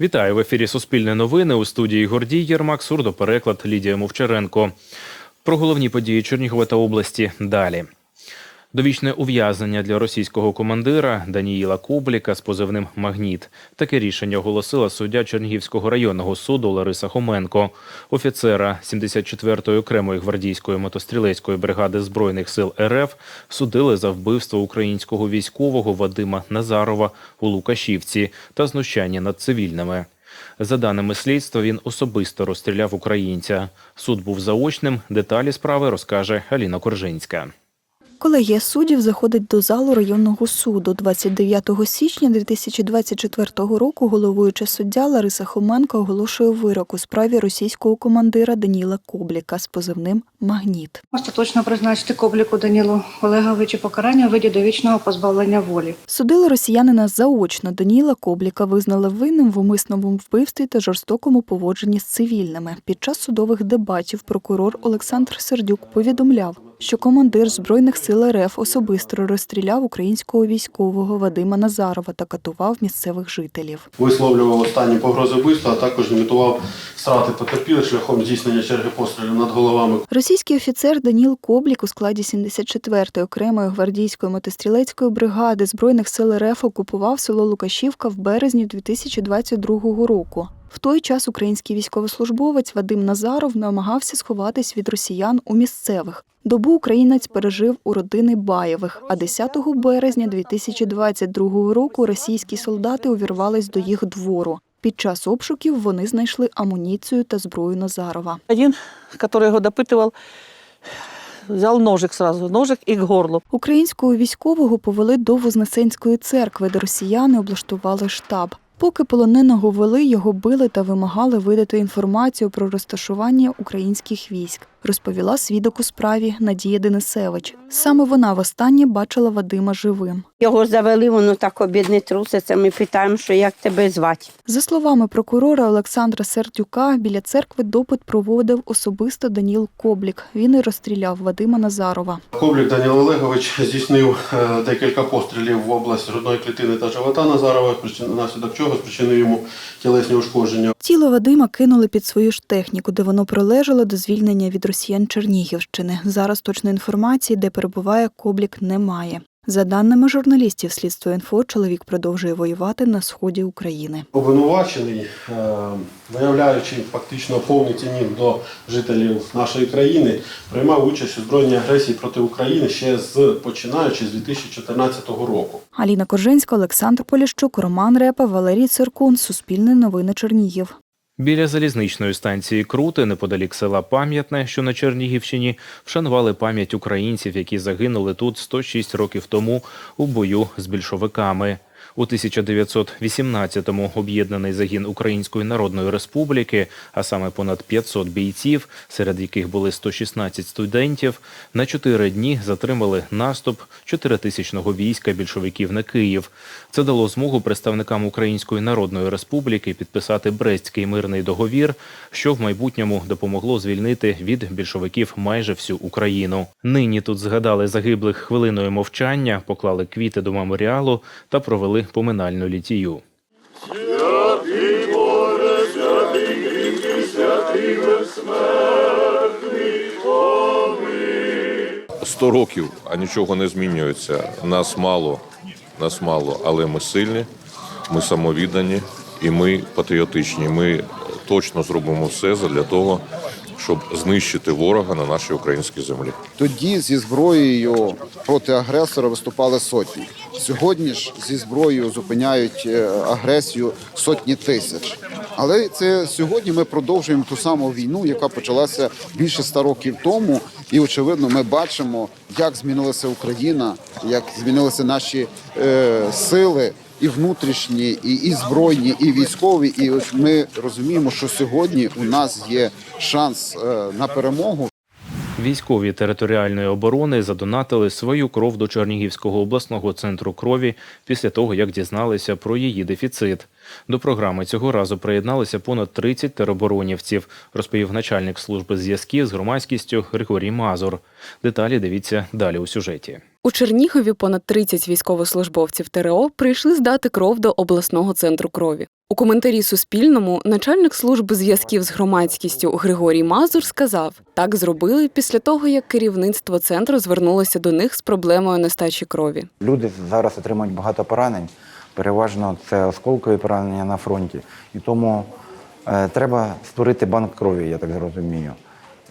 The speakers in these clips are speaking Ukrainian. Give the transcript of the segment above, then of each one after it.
Вітаю в ефірі Суспільне новини у студії Гордій Єрмак, сурдопереклад Лідія Мовчаренко. Про головні події Чернігова та області далі. Довічне ув'язнення для російського командира Даніїла Кубліка з позивним Магніт. Таке рішення оголосила суддя Чернігівського районного суду Лариса Хоменко. Офіцера 74-ї окремої гвардійської мотострілецької бригади збройних сил РФ судили за вбивство українського військового Вадима Назарова у Лукашівці та знущання над цивільними. За даними слідства, він особисто розстріляв українця. Суд був заочним. Деталі справи розкаже Аліна Коржинська. Колегія суддів заходить до залу районного суду. 29 січня 2024 року головуюча суддя Лариса Хоменко оголошує вирок у справі російського командира Даніла Кобліка з позивним Магніт. Остаточно призначити Кобліку Данілу Олеговичу покарання у виді довічного позбавлення волі. Судили росіянина заочно. Даніла Кобліка визнали винним в умисному вбивстві та жорстокому поводженні з цивільними. Під час судових дебатів прокурор Олександр Сердюк повідомляв, що командир збройних сил РФ особисто розстріляв українського військового Вадима Назарова та катував місцевих жителів. висловлював останні погрози вбивства, а також імітував страти потерпілих шляхом здійснення черги пострілів над головами. Російський офіцер Даніл Коблік у складі 74-ї окремої гвардійської мотострілецької бригади збройних сил РФ окупував село Лукашівка в березні 2022 року. В той час український військовослужбовець Вадим Назаров намагався сховатись від росіян у місцевих. Добу українець пережив у родини Баєвих, а 10 березня 2022 року російські солдати увірвались до їх двору. Під час обшуків вони знайшли амуніцію та зброю Назарова. Один, который его допытывал, взял ножик сразу, ножик и к горлу. Українського військового повели до Вознесенської церкви, де росіяни облаштували штаб. Поки полоненого вели, його били та вимагали видати інформацію про розташування українських військ, розповіла свідок у справі Надія Денисевич. Саме вона востаннє бачила Вадима живим. Його завели, воно так обідне труситься. Ми питаємо, що як тебе звати. За словами прокурора Олександра Сердюка, біля церкви допит проводив особисто Даніл Коблік. Він і розстріляв Вадима Назарова. Коблік Даніл Олегович здійснив е, декілька пострілів в область грудної клітини та живота Назарова, внаслідок чого спричинив йому тілесні ушкодження. Тіло Вадима кинули під свою ж техніку, де воно пролежало до звільнення від росіян Чернігівщини. Зараз точної інформації, де перебуває Коблік, немає. За даними журналістів слідство інфо, чоловік продовжує воювати на сході України. Обвинувачений, е, виявляючи фактично повний цінік до жителів нашої країни, приймав участь у збройній агресії проти України ще з починаючи з 2014 року. Аліна Коржинська, Олександр Поліщук, Роман Репа, Валерій Циркун. Суспільне новини Чернігів. Біля залізничної станції Крути, неподалік села Пам'ятне, що на Чернігівщині, вшанували пам'ять українців, які загинули тут 106 років тому у бою з більшовиками. У 1918-му об'єднаний загін Української Народної Республіки, а саме понад 500 бійців, серед яких були 116 студентів, на чотири дні затримали наступ чотиритисячного війська більшовиків на Київ. Це дало змогу представникам Української Народної Республіки підписати Брестський мирний договір, що в майбутньому допомогло звільнити від більшовиків майже всю Україну. Нині тут згадали загиблих хвилиною мовчання, поклали квіти до меморіалу та провели поминальну літію. Сто років, а нічого не змінюється. Нас мало, нас мало, але ми сильні, ми самовіддані і ми патріотичні. Ми точно зробимо все для того, щоб знищити ворога на нашій українській землі. Тоді зі зброєю проти агресора виступали сотні. Сьогодні ж зі зброєю зупиняють е, агресію сотні тисяч. Але це сьогодні ми продовжуємо ту саму війну, яка почалася більше ста років тому. І очевидно, ми бачимо, як змінилася Україна, як змінилися наші е, сили. І внутрішні, і, і збройні, і військові. І ось ми розуміємо, що сьогодні у нас є шанс е, на перемогу. Військові територіальної оборони задонатили свою кров до Чернігівського обласного центру крові після того, як дізналися про її дефіцит. До програми цього разу приєдналися понад 30 тероборонівців, розповів начальник служби зв'язків з громадськістю Григорій Мазур. Деталі дивіться далі у сюжеті. У Чернігові понад 30 військовослужбовців ТРО прийшли здати кров до обласного центру крові. У коментарі Суспільному начальник служби зв'язків з громадськістю Григорій Мазур сказав: так зробили після того, як керівництво центру звернулося до них з проблемою нестачі крові. Люди зараз отримують багато поранень. Переважно це осколкові поранення на фронті. І тому е, треба створити банк крові, я так зрозумію.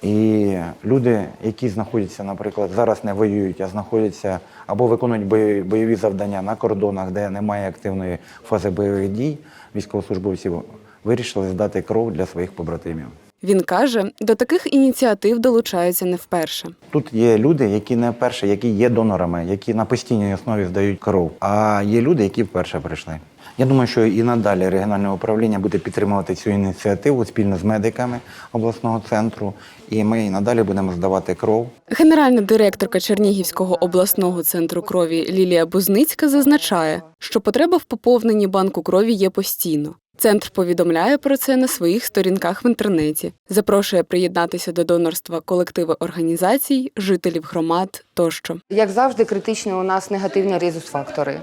І люди, які знаходяться, наприклад, зараз не воюють, а знаходяться або виконують бойові, завдання на кордонах, де немає активної фази бойових дій, військовослужбовців вирішили здати кров для своїх побратимів. Він каже, до таких ініціатив долучаються не вперше. Тут є люди, які не вперше, які є донорами, які на постійній основі здають кров. А є люди, які вперше прийшли. Я думаю, що і надалі регіональне управління буде підтримувати цю ініціативу спільно з медиками обласного центру. І ми і надалі будемо здавати кров. Генеральна директорка Чернігівського обласного центру крові Лілія Бузницька зазначає, що потреба в поповненні банку крові є постійно. Центр повідомляє про це на своїх сторінках в інтернеті, запрошує приєднатися до донорства колективи організацій, жителів громад тощо. Як завжди, критичні у нас негативні резус-фактори.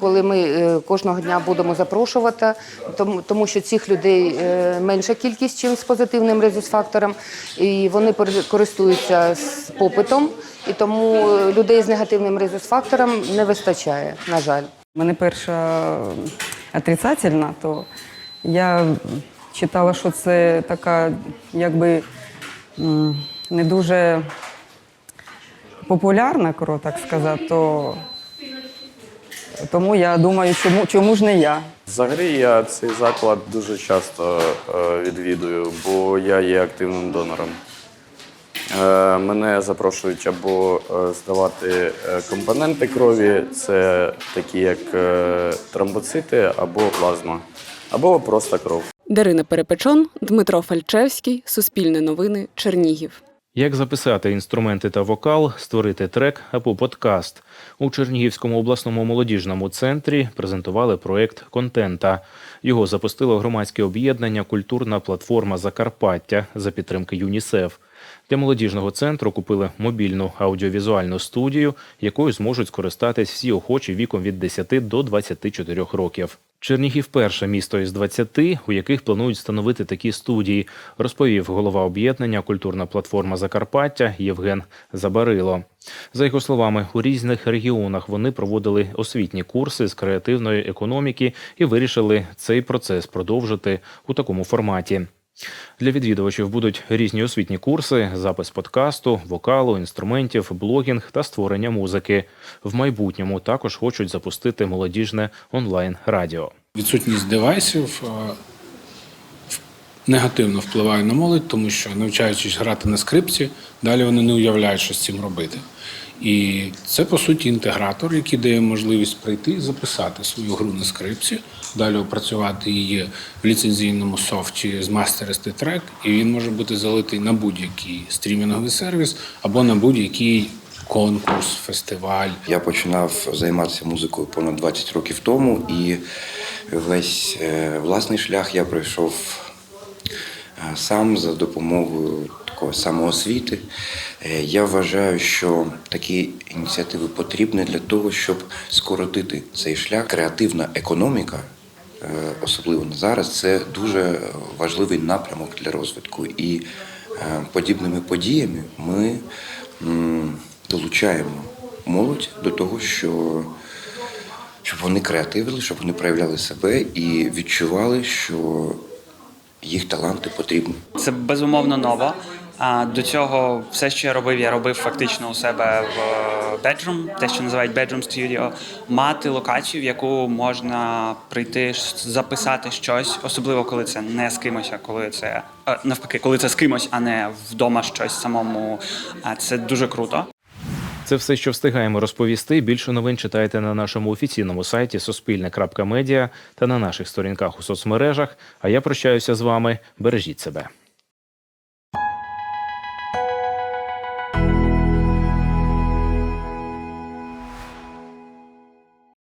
Коли ми е, кожного дня будемо запрошувати, тому, тому що цих людей е, менша кількість, ніж з позитивним резус-фактором, і вони користуються з попитом, і тому е, людей з негативним резус-фактором не вистачає, на жаль. У мене перша отрицательна, то я читала, що це така, якби не дуже популярна кров, так сказати, то тому я думаю, чому, чому ж не я? Взагалі я цей заклад дуже часто е, відвідую, бо я є активним донором. Е, Мене запрошують або е, здавати е, компоненти крові, це такі як тромбоцити або плазма, або просто кров. Дарина Перепечон, Дмитро Фальчевський, Суспільне новини, Чернігів. Як записати інструменти та вокал, створити трек або подкаст у Чернігівському обласному молодіжному центрі презентували проект контента. Його запустило громадське об'єднання Культурна платформа Закарпаття за підтримки ЮНІСЕФ. Для молодіжного центру купили мобільну аудіовізуальну студію, якою зможуть скористатись всі охочі віком від 10 до 24 років. Чернігів перше місто із 20, у яких планують встановити такі студії, розповів голова об'єднання Культурна платформа Закарпаття Євген Забарило. За його словами, у різних регіонах вони проводили освітні курси з креативної економіки і вирішили цей процес продовжити у такому форматі. Для відвідувачів будуть різні освітні курси, запис подкасту, вокалу, інструментів, блогінг та створення музики. В майбутньому також хочуть запустити молодіжне онлайн радіо. Відсутність девайсів е, негативно впливає на молодь, тому що навчаючись грати на скрипці, далі вони не уявляють, що з цим робити. І це по суті інтегратор, який дає можливість прийти і записати свою гру на скрипці, далі опрацювати її в ліцензійному софті з мастеристи трек, і він може бути залитий на будь-який стрімінговий сервіс або на будь-який конкурс, фестиваль. Я починав займатися музикою понад 20 років тому, і весь е, власний шлях я пройшов е, сам за допомогою такої самоосвіти. Е, Я вважаю, що такі ініціативи потрібні для того, щоб скоротити цей шлях. Креативна економіка, е, особливо на зараз, це дуже важливий напрямок для розвитку. І е, подібними подіями ми долучаємо молодь до того, що щоб вони креативили, щоб вони проявляли себе і відчували, що їх таланти потрібні. Це безумовно ново. А до цього все, що я робив, я робив фактично у себе в bedroom, те, що називають bedroom studio, мати локацію, в яку можна прийти записати щось, особливо коли це не з кимось, а коли це е, навпаки, коли це з кимось, а не вдома щось самому. А це дуже круто. Це все, що встигаємо розповісти. Більше новин читайте на нашому офіційному сайті Суспільне.Медіа та на наших сторінках у соцмережах. А я прощаюся з вами. Бережіть себе.